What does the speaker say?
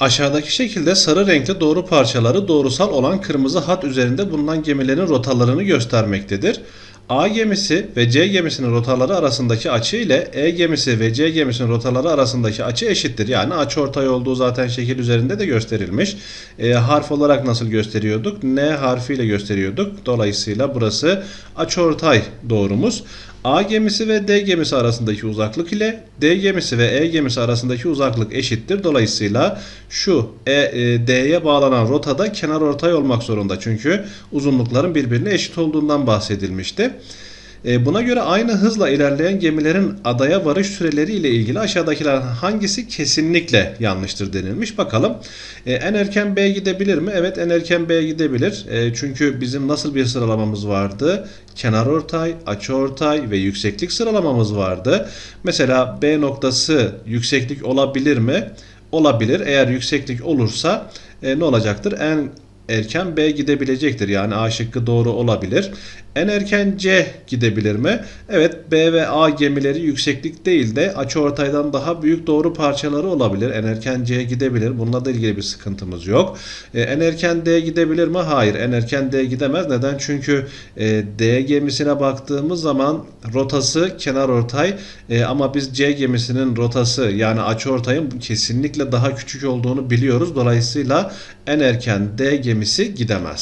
Aşağıdaki şekilde sarı renkli doğru parçaları doğrusal olan kırmızı hat üzerinde bulunan gemilerin rotalarını göstermektedir. A gemisi ve C gemisinin rotaları arasındaki açı ile E gemisi ve C gemisinin rotaları arasındaki açı eşittir. Yani açıortay olduğu zaten şekil üzerinde de gösterilmiş. E, harf olarak nasıl gösteriyorduk? N harfiyle gösteriyorduk. Dolayısıyla burası açıortay doğrumuz. A gemisi ve D gemisi arasındaki uzaklık ile D gemisi ve E gemisi arasındaki uzaklık eşittir. Dolayısıyla şu E, e, D'ye bağlanan rotada kenar ortay olmak zorunda. Çünkü uzunlukların birbirine eşit olduğundan bahsedilmişti. E, Buna göre aynı hızla ilerleyen gemilerin adaya varış süreleri ile ilgili aşağıdakiler hangisi kesinlikle yanlıştır denilmiş. Bakalım E, en erken B gidebilir mi? Evet en erken B gidebilir. E, Çünkü bizim nasıl bir sıralamamız vardı? Kenar ortay, açı ortay ve yükseklik sıralamamız vardı. Mesela B noktası yükseklik olabilir mi? Olabilir. Eğer yükseklik olursa ne olacaktır? En erken B gidebilecektir. Yani A şıkkı doğru olabilir. En erken C gidebilir mi? Evet B ve A gemileri yükseklik değil de açıortaydan daha büyük doğru parçaları olabilir. En erken C gidebilir. Bununla da ilgili bir sıkıntımız yok. E, en erken D gidebilir mi? Hayır. En erken D gidemez. Neden? Çünkü e, D gemisine baktığımız zaman rotası kenar ortay E, ama biz C gemisinin rotası yani açıortayın kesinlikle daha küçük olduğunu biliyoruz. Dolayısıyla en erken D gemisi gidemez.